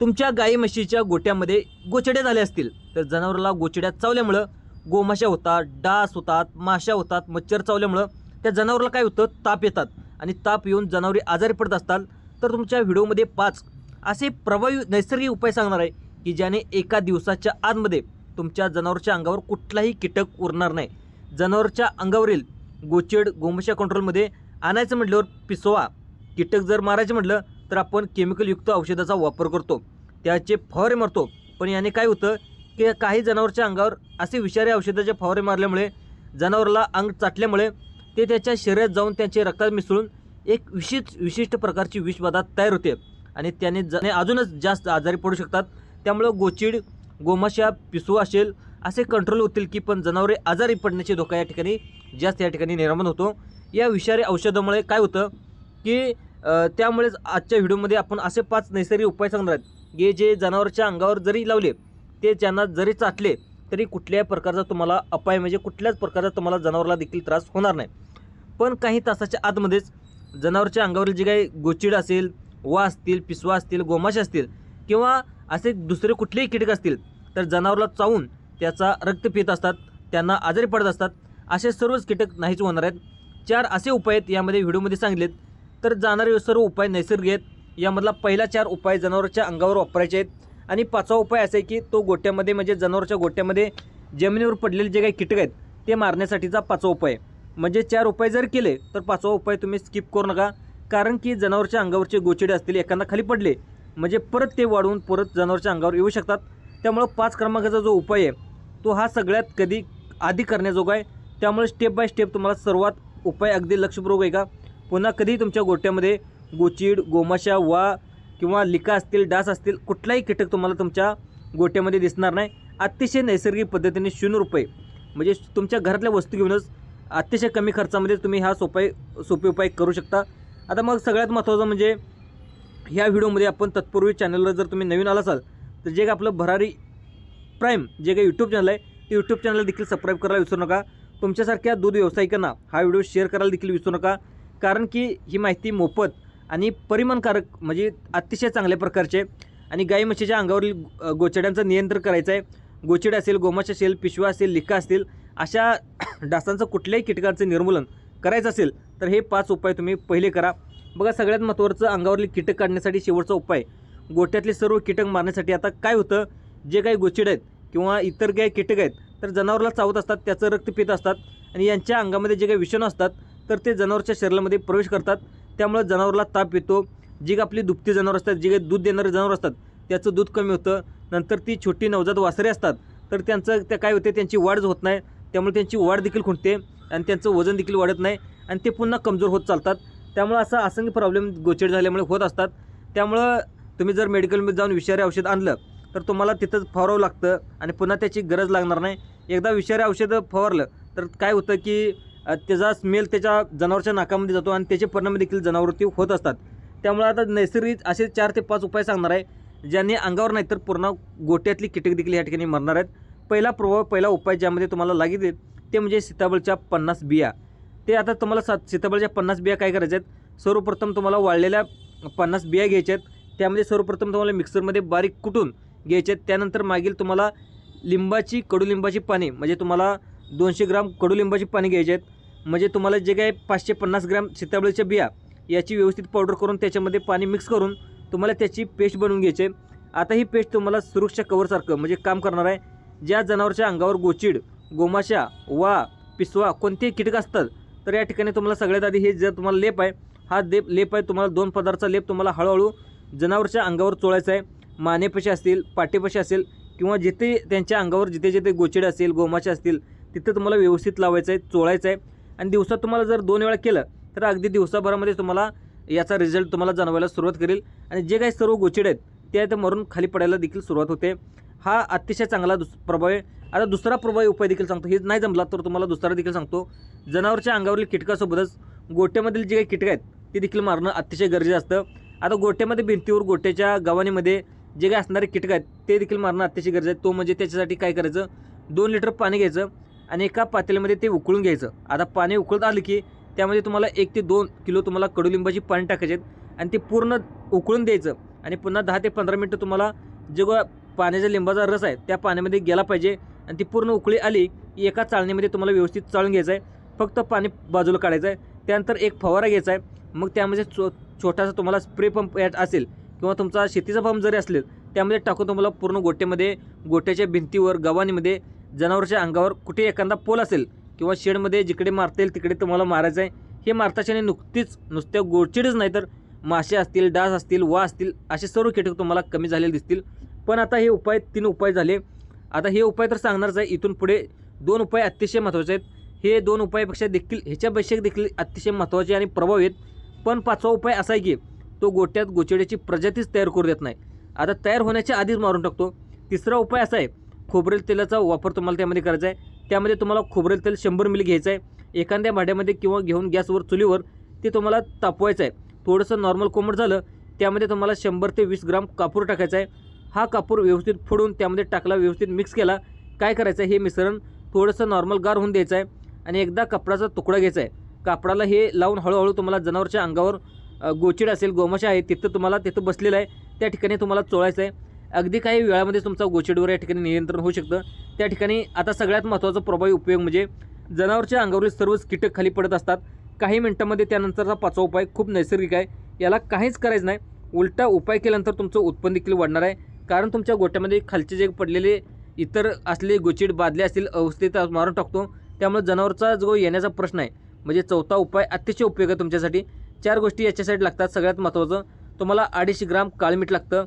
तुमच्या गाई म्हशीच्या गोट्यामध्ये गोचडे झाले असतील. तर जनावराला गोचड्या चावल्यामुळं गोमाशा होतात डास होतात माशा होतात मच्छर चावल्यामुळं त्या जनावराला काय होतं? ताप येतात. आणि ताप येऊन जनावरे आजारी पडत असतात. तर तुमच्या व्हिडिओमध्ये पाच असे प्रभावी नैसर्गिक उपाय सांगणार आहे की ज्याने एका दिवसाच्या आतमध्ये तुमच्या जनावरच्या अंगावर कुठलाही कीटक उरणार नाही. जनावरच्या अंगावरील गोचेड गोमशा कंट्रोलमध्ये आणायचं म्हटल्यावर पिसवा. कीटक जर मारायचं म्हटलं तर आपण केमिकलयुक्त औषधाचा वापर करतो. त्याचे फवारे मारतो. पण याने काय होतं की काही जनावरच्या अंगावर असे विषारी औषधाचे फवारे मारल्यामुळे जनावराला अंग चाटल्यामुळे ते त्याच्या शरीरात जाऊन त्यांचे रक्तात मिसळून एक विशिष्ट विशिष्ट प्रकारची विषबाधा तयार होते. आणि त्याने ज अजूनच जास्त आजारी पडू शकतात. त्यामुळं गोचिड गोमाशा पिसू असेल असे कंट्रोल होतील की पण जनावरे आजारी पडण्याचे धोका या ठिकाणी जास्त या ठिकाणी निर्माण होतो. या विषारी औषधामुळे काय होतं की त्यामुळेच आजच्या व्हिडिओमध्ये आपण असे पाच नैसर्गिक उपाय सांगणार आहेत. हे जे जनावरच्या अंगावर जरी लावले ते ज्यांना जरी चाटले तरी कुठल्याही प्रकारचा तुम्हाला अपाय म्हणजे कुठल्याच प्रकारचा तुम्हाला जनावराला देखील त्रास होणार नाही. पण काही तासाच्या आतमध्येच जनावरच्या अंगावरील जे काही गोचिड असेल वा असतील पिसवा असतील गोमाशा असतील किंवा असे दुसरे कुठलेही कीटक असतील तर जनावराला चावून त्याचा रक्त पित असतात त्यांना आजारी पडत असतात असे सर्वच कीटक नाहीच होणार आहेत. चार असे उपाय आहेत यामध्ये व्हिडिओमध्ये सांगितलेत. तर जाणारे सर्व उपाय नैसर्गिक आहेत. यामधला पहिला चार उपाय जनावरांच्या अंगावर वापरायचे आहेत. आणि पाचवा उपाय असा आहे की तो गोट्यामध्ये म्हणजे जनावरच्या गोट्यामध्ये जमिनीवर पडलेले जे काही कीटक आहेत ते मारण्यासाठीचा पाचवा उपाय आहे. म्हणजे चार उपाय जर केले तर पाचवा उपाय तुम्ही स्किप करू नका. कारण की जनावरच्या अंगावरचे गोचिडे असतील एखादा खाली पडले म्हणजे परत ते वाढवून परत जनावरच्या अंगावर येऊ शकतात. त्यामुळं पाच क्रमांकाचा जो उपाय आहे तो हा सगळ्यात कधी आधी करण्याजोगा आहे. त्यामुळे स्टेप बाय स्टेप तुम्हाला सर्वात उपाय अगदी लक्षपूर्वक आहे का? पुन्हा कधीही तुमच्या गोट्यामध्ये गोचीड गोमाशा वा किंवा लिका असतील डास असतील कुठलाही कीटक तुम्हाला तुमच्या गोट्यामध्ये दिसणार नाही. अतिशय नैसर्गिक पद्धतीने शून्य रुपये. म्हणजे तुमच्या घरातल्या वस्तू घेऊनच अतिशय कमी खर्चामध्ये तुम्ही हा सोपाय सोपे उपाय करू शकता. आता मग सगळ्यात महत्त्वाचं म्हणजे ह्या व्हिडिओमध्ये आपण तत्पूर्वी चॅनलवर जर तुम्ही नवीन आला असाल तर जे काही आपलं भरारी प्राईम जे काही यूट्यूब चॅनल आहे ते यूट्यूब चॅनल देखील सबस्क्राईब करायला विसरू नका. तुमच्यासारख्या दूध व्यावसायिकांना हा व्हिडिओ शेअर करायला देखील विसरू नका. कारण की ही माहिती मोफत आणि परिमाणकारक म्हणजे अतिशय चांगल्या प्रकारचे. आणि गाई म्हशीच्या अंगावरील गोचड्यांचं नियंत्रण करायचं आहे गोचिड असेल गोमाश असेल पिशवा असेल लिका असतील अशा डासांचं कुठल्याही कीटकांचं निर्मूलन करायचं असेल तर हे पाच उपाय तुम्ही पहिले करा. बघा सगळ्यात महत्त्वाचं अंगावरील कीटक काढण्यासाठी शेवटचा उपाय. गोठ्यातले सर्व कीटक मारण्यासाठी आता काय होतं? जे काही गोचिड आहेत किंवा इतर काही कीटक आहेत तर जनावराला चावत असतात त्याचं रक्त पित असतात आणि यांच्या अंगामध्ये जे काही विषाणू असतात तर ते जनावरच्या शरीरामध्ये प्रवेश करतात. त्यामुळे जनावराला ताप येतो. जी आपली दुभती जनावर असतात जे काही दूध देणारे जनावर असतात त्याचं दूध कमी होतं. नंतर ती छोटी नवजात वासरे असतात. तर त्यांचं त्या काय होते त्यांची वाढ होत नाही. त्यामुळे त्यांची वाढ देखील खुंटते आणि त्यांचं वजन देखील वाढत नाही आणि ते पुन्हा कमजोर होत चालतात. त्यामुळं असा असंख्य प्रॉब्लेम गोचेड झाल्यामुळे होत असतात. त्यामुळं तुम्ही जर मेडिकलमध्ये जाऊन विषारी औषध आणलं तर तुम्हाला तिथंच फवारावं लागतं आणि पुन्हा त्याची गरज लागणार नाही. एकदा विषारी औषधं फवारलं तर काय होतं की त्याचा स्मेल त्याच्या जनावरच्या नाकामध्ये जातो आणि त्याचे परिणाम देखील जनावरती होत असतात. त्यामुळे आता नैसर्गिक असे चार ते पाच उपाय सांगणार आहे ज्यांनी अंगावर नाही तर पूर्ण गोट्यातली कीटक देखील या ठिकाणी मरणार आहेत. पहिला प्रभाव पहिला उपाय ज्यामध्ये तुम्हाला लागेल ते म्हणजे सीताबळच्या पन्नास बिया. ते आता तुम्हाला सात सीताबळच्या पन्नास बिया काय करायच्या आहेत? सर्वप्रथम तुम्हाला वाळलेल्या पन्नास बिया घ्यायच्या आहेत. त्यामध्ये सर्वप्रथम तुम्हाला मिक्सरमध्ये बारीक कुटून घ्यायचे आहेत. त्यानंतर मागील तुम्हाला लिंबाची कडुलिंबाची पाने म्हणजे तुम्हाला दोनशे ग्राम कडुलिंबाची पाने घ्यायची आहेत. म्हणजे तुम्हाला जे काही पाचशे पन्नास ग्राम सीताबळीच्या बिया याची व्यवस्थित पावडर करून त्याच्यामध्ये पाणी मिक्स करून तुम्हाला त्याची पेस्ट बनवून घ्यायची. आता ही पेस्ट तुम्हाला सुरक्षा कवरसारखं म्हणजे काम करणार आहे. ज्या जनावरच्या अंगावर गोचिड गोमाशा वा पिसवा कोणतेही कीटक असतात तर या ठिकाणी तुम्हाला सगळ्यात आधी हे जर तुम्हाला लेप आहे हा लेप लेप आहे तुम्हाला दोन पदार्थाचा लेप तुम्हाला हळूहळू जनावरच्या अंगावर चोळायचा आहे. मानेपाशी असतील पाठीपशी असेल किंवा जिथे त्यांच्या अंगावर जिथे जिथे गोचिड असेल गोमाशा असतील तिथं तुम्हाला व्यवस्थित लावायचं आहे चोळायचं आहे. आणि दिवसात तुम्हाला जर दोन वेळा केलं तर अगदी दिवसाभरामध्ये तुम्हाला याचा रिझल्ट तुम्हाला जाणवायला सुरुवात करेल. आणि जे काही सर्व गोचिड आहेत ते आता मरून खाली पडायला देखील सुरुवात होते. हा अतिशय चांगला दुस प्रभाव आहे. आता दुसरा प्रभावी उपाय देखील सांगतो. हे नाही जमला तर तुम्हाला दुसरा देखील सांगतो. जनावरच्या अंगावरील कीटकासोबतच गोट्यामधील जे काही कीटक आहेत ते देखील मारणं अतिशय गरजेचं असतं. आता गोट्यामध्ये भिंतीवर गोट्याच्या गव्हाणीमध्ये जे काही असणारे कीटक आहेत ते देखील मारणं अतिशय गरजेचं आहे. तो म्हणजे त्याच्यासाठी काय करायचं? दोन लिटर पाणी घ्यायचं. आणि एका पातेल्यामध्ये ते उकळून घ्यायचं. आता पाणी उकळत आलं की त्यामध्ये तुम्हाला एक ते दोन किलो तुम्हाला कडुलिंबाची पाणी टाकायचे आहेत. आणि ते पूर्ण उकळून द्यायचं. आणि पुन्हा दहा ते पंधरा मिनटं तुम्हाला जे पाण्याचा पाण्याच्या लिंबाचा रस आहे त्या पाण्यामध्ये गेला पाहिजे. आणि ती पूर्ण उकळी आली की एका चाळणीमध्ये तुम्हाला व्यवस्थित चाळून घ्यायचं आहे. फक्त पाणी बाजूला काढायचं आहे. त्यानंतर एक फवारा घ्यायचा आहे. मग त्यामध्ये छो छोटासा तुम्हाला स्प्रे पंप यात असेल किंवा तुमचा शेतीचा पंप जरी असेल त्यामध्ये टाकून तुम्हाला पूर्ण गोट्यामध्ये गोट्याच्या भिंतीवर गव्हाणीमध्ये जनावरच्या अंगावर कुठे एखादा पोल असेल किंवा शेडमध्ये जिकडे मारता येईल तिकडे तुम्हाला मारायचं आहे हे मारताच्याने नुकतीच नुसत्या गोडचिडच नाही तर मासे असतील डास असतील वा असतील असे सर्व कीटक तुम्हाला कमी झालेले दिसतील. पण आता हे उपाय तीन उपाय झाले. आता हे उपाय तर सांगणारच आहे. इथून पुढे दोन उपाय अतिशय महत्त्वाचे आहेत. हे दोन उपायापेक्षा देखील ह्याच्यापेक्षा देखील अतिशय महत्त्वाचे आणि प्रभावी आहेत. पण पाचवा उपाय असा आहे की तो गोट्यात गोचिड्याची प्रजातीच तयार करू देत नाही. आता तयार होण्याच्या आधीच मारून टाकतो. तिसरा उपाय असा आहे खोबरेल तेलाचा वापर तुम्हाला त्यामध्ये करायचा आहे. त्यामध्ये तुम्हाला खोबरेल तेल शंभर मिली घ्यायचं आहे. एखाद्या भाड्यामध्ये किंवा घेऊन गॅसवर चुलीवर ते तुम्हाला तापवायचं आहे. थोडंसं नॉर्मल कोमट झालं त्यामध्ये तुम्हाला शंभर ते वीस ग्राम कापूर टाकायचा आहे. हा कापूर व्यवस्थित फोडून त्यामध्ये टाकला व्यवस्थित मिक्स केला. काय करायचं आहे? हे मिश्रण थोडंसं नॉर्मल गार होऊन द्यायचं आहे आणि एकदा कपडाचा तुकडा घ्यायचा आहे. कापडाला हे लावून हळूहळू तुम्हाला जनावरच्या अंगावर गोचिड असेल गोमाशा आहे तिथं तुम्हाला तिथं बसलेलं आहे. त्या ठिकाणी तुम्हाला चोळायचं आहे. अगदी काही वेळामध्ये तुमचा गोचिडवर या ठिकाणी नियंत्रण होऊ शकतं. त्या ठिकाणी आता सगळ्यात महत्त्वाचा प्रभावी उपयोग म्हणजे जनावरच्या अंगावरील सर्वच कीटक खाली पडत असतात. काही मिनटामध्ये त्यानंतरचा पाचवा उपाय खूप नैसर्गिक आहे. याला काहीच करायचं नाही. उलटा उपाय केल्यानंतर तुमचं उत्पन्न देखील वाढणार आहे. कारण तुमच्या गोट्यामध्ये खालचे जे पडलेले इतर असले गोचिड बादले असतील अवस्थेत मारून टाकतो. त्यामुळे जनावरचा जो येण्याचा प्रश्न आहे म्हणजे चौथा उपाय अतिशय उपयोग आहे तुमच्यासाठी. चार गोष्टी याच्यासाठी लागतात सगळ्यात महत्त्वाचं. तुम्हाला अडीचशे ग्राम काळमीठ लागतं.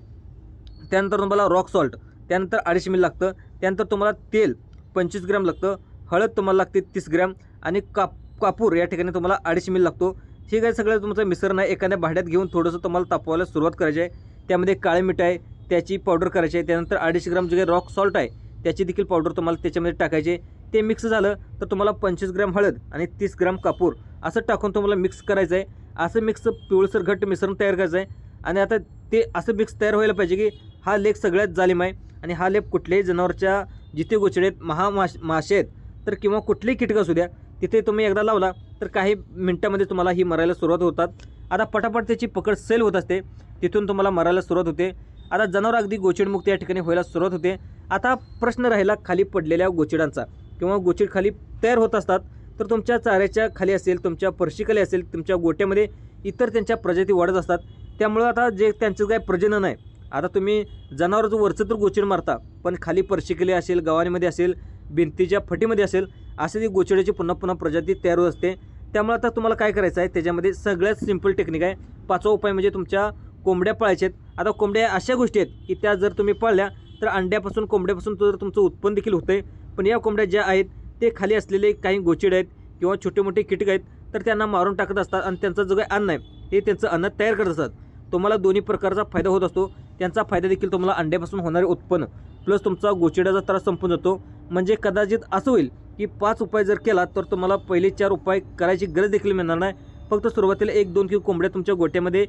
त्यानंतर तुम्हाला रॉक सॉल्ट त्यानंतर अडीचशे मिल लागतं त्यानंतर तुम्हाला तेल पंचवीस ग्रॅम लागतं हळद तुम्हाला लागते तीस ग्रॅम आणि काप कापूर या ठिकाणी तुम्हाला अडीचशे मिल लागतो. हे काय सगळं तुमचं मिश्रण आहे एखाद्या भांड्यात घेऊन थोडंसं तुम्हाला तापवायला सुरुवात करायची आहे. त्यामध्ये काळे मीठ आहे त्याची पावडर करायची आहे त्यानंतर अडीचशे ग्राम जे काही रॉक सॉल्ट आहे त्याची देखील पावडर तुम्हाला त्याच्यामध्ये टाकायचे ते मिक्स झालं तर तुम्हाला पंचवीस ग्रॅम हळद आणि तीस ग्रॅम कापूर असं टाकून तुम्हाला मिक्स करायचं आहे. असं मिक्स पिवळसर घट्ट मिश्रण तयार करायचं आहे. आणि आता ते असं मिक्स तयार व्हायला पाहिजे की हा लेख सगळ्यात जालिम आहे. आणि हा लेप कुठल्याही जनावरच्या जिथे गोचडेत आहेत महामाश मासे आहेत तर किंवा कुठलेही कीटक असू द्या तिथे तुम्ही एकदा लावला तर काही मिनटामध्ये तुम्हाला ही मरायला सुरुवात होतात. आता पटापट त्याची पकड सेल होत असते तिथून तुम्हाला मरायला सुरुवात होते. आता जनावर अगदी गोचिडमुक्त या ठिकाणी व्हायला सुरुवात होते. आता प्रश्न राहिला खाली पडलेल्या गोचिडांचा. किंवा गोचिड खाली तयार होत असतात तर तुमच्या चाऱ्याच्या खाली असेल तुमच्या पर्शिखाली असेल तुमच्या गोट्यामध्ये इतर त्यांच्या प्रजाती वाढत असतात. त्यामुळं आता जे त्यांचं काय प्रजनन आहे आता तुम्ही जनावरचं वरचं तर गोचिड मारता पण खाली पर्शिकली असेल गव्हाणीमध्ये असेल भिंतीच्या फटीमध्ये असेल असे ती गोचिड्याची पुन्हा पुन्हा प्रजाती तयार होत असते त्यामुळे आता तुम्हाला काय करायचं आहे? त्याच्यामध्ये सगळ्यात सिंपल टेक्निक आहे. पाचवा उपाय म्हणजे तुमच्या कोंबड्या पाळायच्या आहेत. आता कोंबड्या अशा गोष्टी आहेत की त्या जर तुम्ही पाळल्या तर अंड्यापासून कोंबड्यापासून तर तुमचं उत्पन्न देखील होतं आहे पण या कोंबड्या ज्या आहेत ते खाली असलेले काही गोचिड आहेत किंवा छोटे मोठे कीटक आहेत तर त्यांना मारून टाकत असतात आणि त्यांचं जो काही अन्न आहे ते त्यांचं अन्न तयार करत असतात. तुम्हाला दोन्ही प्रकारचा फायदा होत असतो. त्यांचा फायदा देखील तुम्हाला अंड्यापासून होणारे उत्पन्न प्लस तुमचा गोचिड्याचा त्रास संपून जातो. म्हणजे कदाचित असं होईल की पाच उपाय जर केला तर तुम्हाला पहिले चार उपाय करायची गरज देखील मिळणार नाही. फक्त सुरुवातीला एक दोन किंवा कोंबड्या तुमच्या गोट्यामध्ये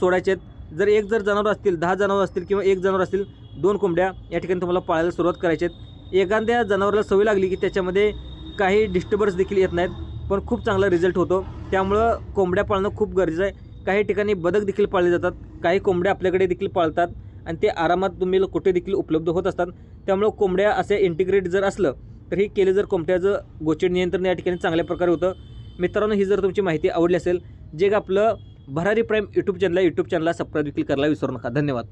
सोडायचे आहेत. जर एक जर जनावर असतील दहा जनावर असतील किंवा एक जनावर असतील दोन कोंबड्या या ठिकाणी तुम्हाला पाळायला सुरुवात करायची आहेत. एखाद्या जनावराला सवय लागली की त्याच्यामध्ये काही डिस्टर्बन्स देखील येत नाहीत पण खूप चांगला रिझल्ट होतो. त्यामुळं कोंबड्या पाळणं खूप गरजेचं आहे. काही ठिकाणी बदक देखील पाळले जातात काही कोंबड्या आपल्याकडे देखील पाळतात आणि ते आरामात तुम्ही कुठे देखील उपलब्ध होत असतात. त्यामुळं कोंबड्या असे इंटिग्रेट जर असलं तर हे केले जर कोंबड्याचं गोचर नियंत्रण या ठिकाणी चांगल्या प्रकारे होतं. मित्रांनो ही जर तुमची माहिती आवडली असेल जे का आपलं Bharari Prime YouTube channel YouTube चॅनलला सबस्क्राईब देखील करायला विसरू नका. धन्यवाद.